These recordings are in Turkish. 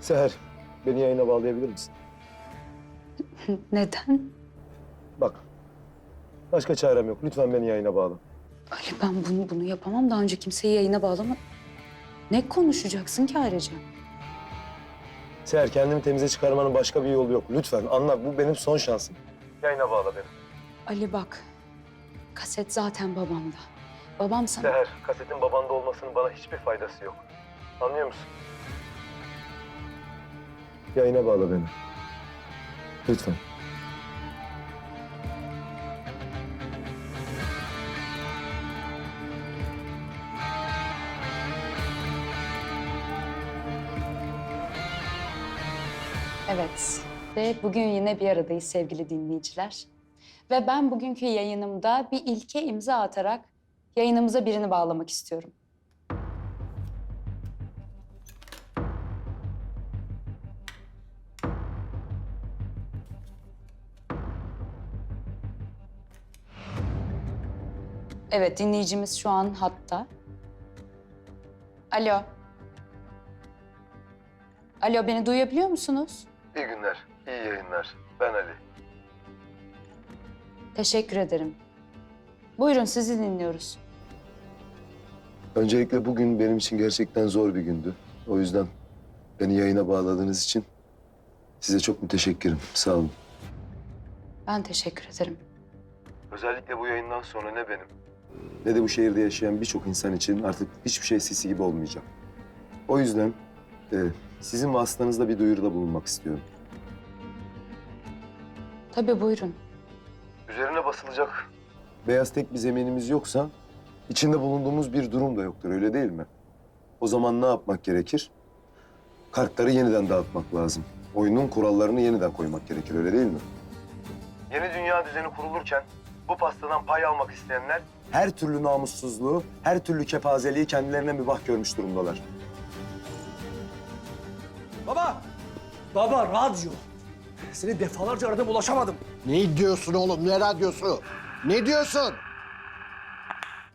Seher, beni yayına bağlayabilir misin? Neden? Bak, başka çarem yok. Lütfen beni yayına bağla. Ali ben bunu bunu yapamam. Daha önce kimseyi yayına bağlama. Ne konuşacaksın ki ayrıca? Seher, kendimi temize çıkarmanın başka bir yolu yok. Lütfen anla, bu benim son şansım. Yayına bağla beni. Ali bak. Kaset zaten babamda. Babam sana... Seher, kasetin babanda olmasının bana hiçbir faydası yok. Anlıyor musun? Yayına bağla beni. Lütfen. Evet. Ve bugün yine bir aradayız sevgili dinleyiciler. Ve ben bugünkü yayınımda bir ilke imza atarak yayınımıza birini bağlamak istiyorum. Evet, dinleyicimiz şu an hatta. Alo. Alo, beni duyabiliyor musunuz? İyi günler, iyi yayınlar. Ben Ali. Teşekkür ederim. Buyurun sizi dinliyoruz. Öncelikle bugün benim için gerçekten zor bir gündü. O yüzden beni yayına bağladığınız için size çok müteşekkirim. Sağ olun. Ben teşekkür ederim. Özellikle bu yayından sonra ne benim ne de bu şehirde yaşayan birçok insan için artık hiçbir şey sisi gibi olmayacak. O yüzden e, sizin vasıtanızda bir duyuruda bulunmak istiyorum. Tabii buyurun. Üzerine basılacak beyaz tek bir zeminimiz yoksa içinde bulunduğumuz bir durum da yoktur öyle değil mi? O zaman ne yapmak gerekir? Kartları yeniden dağıtmak lazım. Oyunun kurallarını yeniden koymak gerekir öyle değil mi? Yeni dünya düzeni kurulurken bu pastadan pay almak isteyenler her türlü namussuzluğu, her türlü kepazeliği kendilerine mübah görmüş durumdalar. Baba! Baba radyo. Seni defalarca aradım ulaşamadım. Ne diyorsun oğlum? Ne radyosu? Ne diyorsun?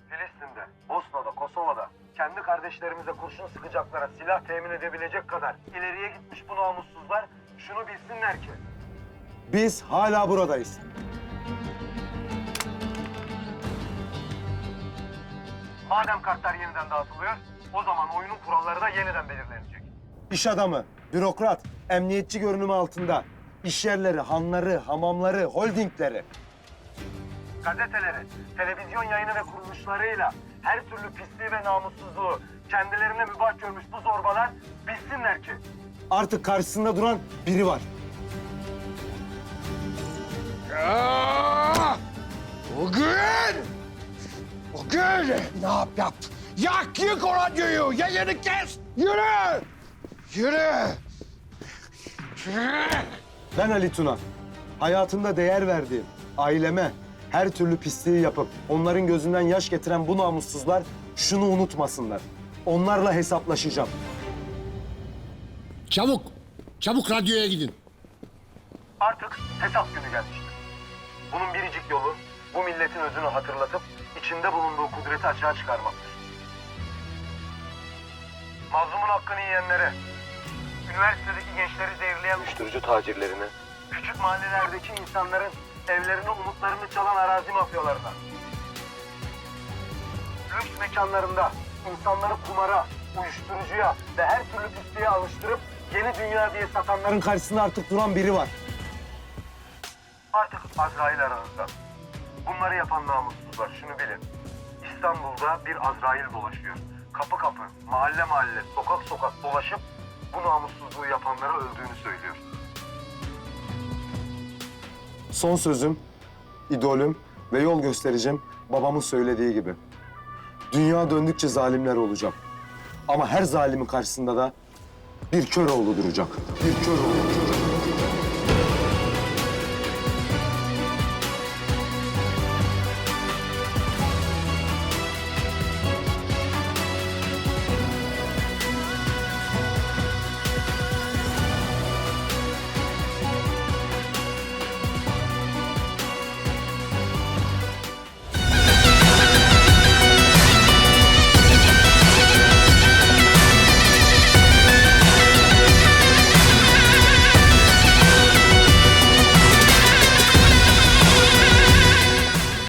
Filistin'de, Bosna'da, Kosova'da kendi kardeşlerimize kurşun sıkacaklara silah temin edebilecek kadar ileriye gitmiş bu namussuzlar şunu bilsinler ki. Biz hala buradayız. Madem kartlar yeniden dağıtılıyor, o zaman oyunun kuralları da yeniden belirlenecek. İş adamı, bürokrat, emniyetçi görünümü altında iş yerleri, hanları, hamamları, holdingleri gazeteleri, televizyon yayını ve kuruluşlarıyla her türlü pisliği ve namussuzluğu kendilerine mübah görmüş bu zorbalar bilsinler ki... Artık karşısında duran biri var. Aa! Bugün! Bugün ne yap yap? Yak yık o radyoyu, yayını kes! Yürü! Yürü! Yürü! Ben Ali Tuna. Hayatımda değer verdiğim aileme her türlü pisliği yapıp onların gözünden yaş getiren bu namussuzlar şunu unutmasınlar. Onlarla hesaplaşacağım. Çabuk, çabuk radyoya gidin. Artık hesap günü gelmiştir. Bunun biricik yolu bu milletin özünü hatırlatıp içinde bulunduğu kudreti açığa çıkarmaktır. Mazlumun hakkını yiyenlere, üniversitedeki gençleri zehirleyen uyuşturucu tacirlerine, küçük mahallelerdeki insanların evlerini, umutlarını çalan arazi mafyalarına, lüks mekanlarında insanları kumara, uyuşturucuya ve her türlü pisliğe alıştırıp yeni dünya diye satanların karşısında artık duran biri var. Artık Azrail aranızda. Bunları yapan namussuzlar şunu bilin. İstanbul'da bir Azrail dolaşıyor. Kapı kapı, mahalle mahalle, sokak sokak dolaşıp bu namussuzluğu yapanlara öldüğünü söylüyor. Son sözüm, idolüm ve yol göstericim babamın söylediği gibi. Dünya döndükçe zalimler olacak. Ama her zalimin karşısında da bir kör oğlu duracak. Bir kör oğlu duracak.